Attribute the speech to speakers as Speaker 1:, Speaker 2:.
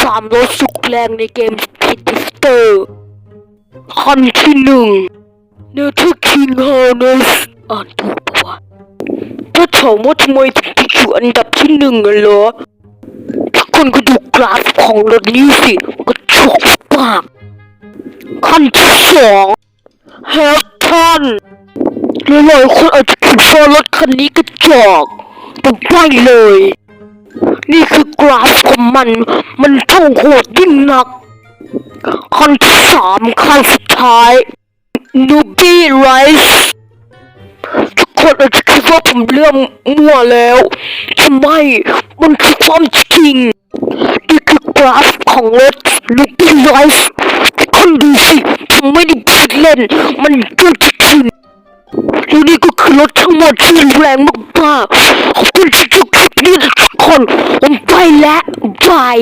Speaker 1: สามรถสุดแรงในเกมพิติสเตอร์คันที่หนึ่งเนเธอร์คิงฮาร์เนสอ่านถูกปะวะถ้าถามว่าทำไมถึงไปอยู่อันดับที่หนึ่งอะเหรอทุกคนก็ดูกราฟของรถนี้สิก็ชกปากคันที่สองแฮปทันหลายๆคนอาจจะคิดว่ารถคันนี้กระจอกแต่ไม่เลย นี่คือ กราฟของมัน มันช่างโหดยิ่งนักคันที่สามคันสุดท้ายนูบี้ไรส์ทุกคนอาจจะคิดว่าผมเรื่องมั่วแล้วทำไมมันคือความจริงนี่คือกราฟของรถนูบี้ไรส์ทุกคนดูสิผมไม่ได้พูดเล่น มันเรื่องจริงแล้วนี่ก็คือรถทั้งหมดที่แรงมากๆขอบคุณที่ดูคลิปนี้ทุกคนผม แล้วบาย